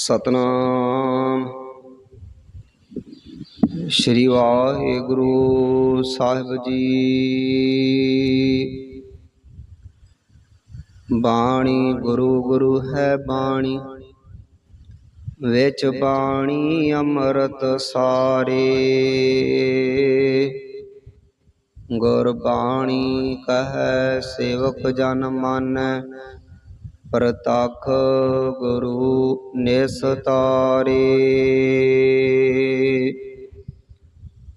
ਸਤਨਾਮ। ਸ਼੍ਰੀ ਵਾਹਿਗੁਰੂ ਸਾਹਿਬ ਜੀ। ਬਾਣੀ ਗੁਰੂ ਗੁਰੂ ਹੈ ਬਾਣੀ। ਵਿੱਚ ਬਾਣੀ ਅੰਮ੍ਰਿਤ ਸਾਰੇ। ਗੁਰ ਬਾਣੀ ਕਹੈ, ਸੇਵਕ ਜਨ ਮਨ, ਪ੍ਰਤਖ ਗੁਰੂ ਨਿਸਤਾਰੇ।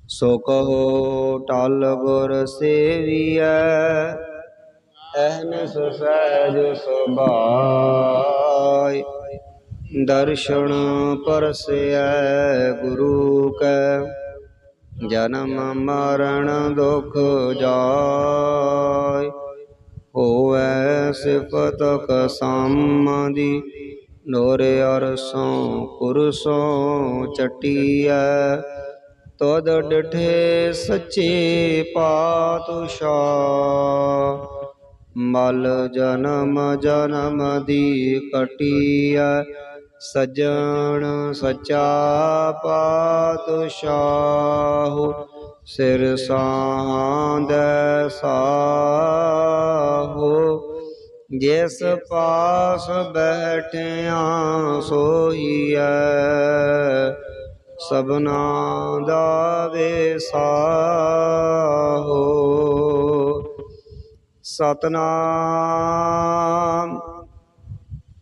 ਸੋ ਕਹੋ, ਟਲ ਗੁਰ ਸੇਵੀਐ, ਅਹਨਸ ਸਹਿਜ ਸੁਭਾਇ। ਦਰਸ਼ਨ ਪਰਸੈ ਗੁਰੂ ਕੈ, ਜਨਮ ਮਰਨ ਦੁਖ ਜਾਇ। ਹੋਵੈ ਸਿਫਤ ਕਸਮ ਦੀ ਨੋਰੇ ਅਰਸੋਂ ਕੁਰਸੋਂ ਚਟੀਐ। ਤਦ ਡਠੇ ਸੱਚੇ ਪਾਤਸ਼ਾਹ। ਮਲ ਜਨਮ ਜਨਮ ਦੀ ਕਟੀਐ, ਸਜਣ ਸਚਾ ਪਾਤਸ਼ਾਹ। ਸਿਰ ਸਾਂਦੈ ਸਾਹੋ। ਜਿਸ ਪਾਸ ਬੈਠਿਆ ਸੋਈਐ, ਸਭਨਾ ਦਾ ਵੇਸਾਹੋ ਸਤਨਾਮ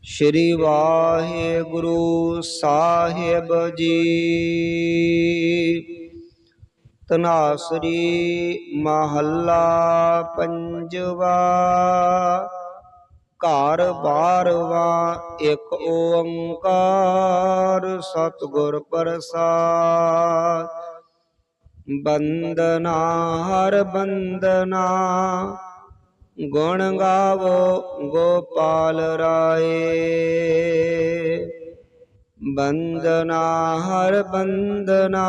ਸ਼੍ਰੀ ਵਾਹਿਗੁਰੂ ਸਾਹਿਬ ਜੀ। ਤਨਾਸਰੀ ਮਹੱਲਾ ਪੰਜਵਾ ਘਰ ਬਾਰਵਾ ਇੱਕ ਓੰਕਾਰ ਸਤਿਗੁਰ ਪ੍ਰਸਾਦ। ਬੰਦਨਾ ਹਰ ਬੰਦਨਾ ਗੁਣ ਗਾਵੋ ਗੋਪਾਲ ਰਾਏ। ਬੰਦਨਾ ਹਰ ਬੰਦਨਾ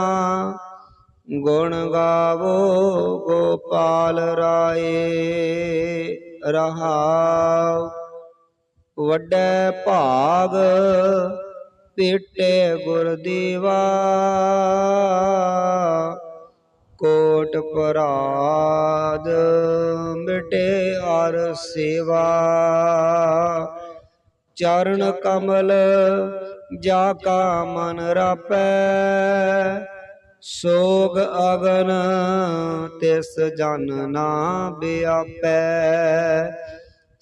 ਗੁਣ ਗਾਵੋ ਗੋਪਾਲ ਰਾਏ। ਰਹਾਉ ਵੱਡੇ ਭਾਗ ਪੇਟੇ ਗੁਰਦੇਵਾ ਕੋਟ ਪਰਾਦ ਮਿਟੇ ਅਰ ਸੇਵਾ। ਚਰਨ ਕਮਲ ਜਾ ਕਾ ਮਨ ਰਾਪੈ। ਸੋਗ ਅਗਨ ਤਿਸ ਜਨ ਨਾ ਬਿਆਪੈ।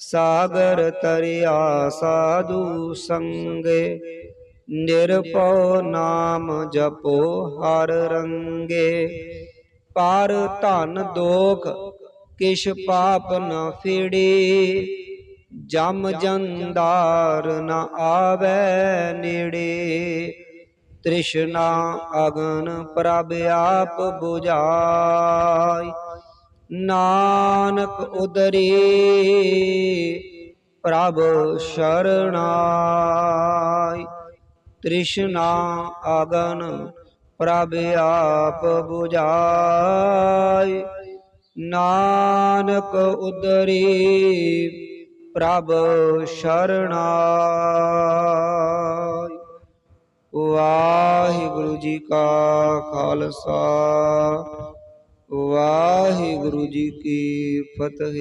ਸਾਗਰ ਤਰਿਆ ਸਾਧੂ ਸੰਗੇ, ਨਿਰਭਉ ਨਾਮ ਜਪੋ ਹਰ ਰੰਗੇ। ਪਾਰ ਧਨ ਦੋਖ ਕਿਛ ਪਾਪ ਨ ਫੇੜੇ, ਜਮ ਜੰਦਾਰ ਨ ਆਵੇ ਨੇੜੇ। ਤ੍ਰਿਸ਼ਨਾ ਅਗਨ ਪ੍ਰਭ ਆਪ 부ਝਾਈ ਨਾਨਕ ਉਦਰੀ, ਪ੍ਰਭ ਸ਼ਰਣਾਈ। ਤ੍ਰਿਸ਼ਨਾ ਆਗਨ ਪ੍ਰਭ ਆਪ 부ਝਾਈ ਨਾਨਕ ਉਦਰੀ, ਪ੍ਰਭ ਸ਼ਰਣਾਈ। ਵਾਹਿਗੁਰੂ ਜੀ ਕਾ ਖਾਲਸਾ ਵਾਹਿਗੁਰੂ ਜੀ ਕੀ ਫਤਿਹ।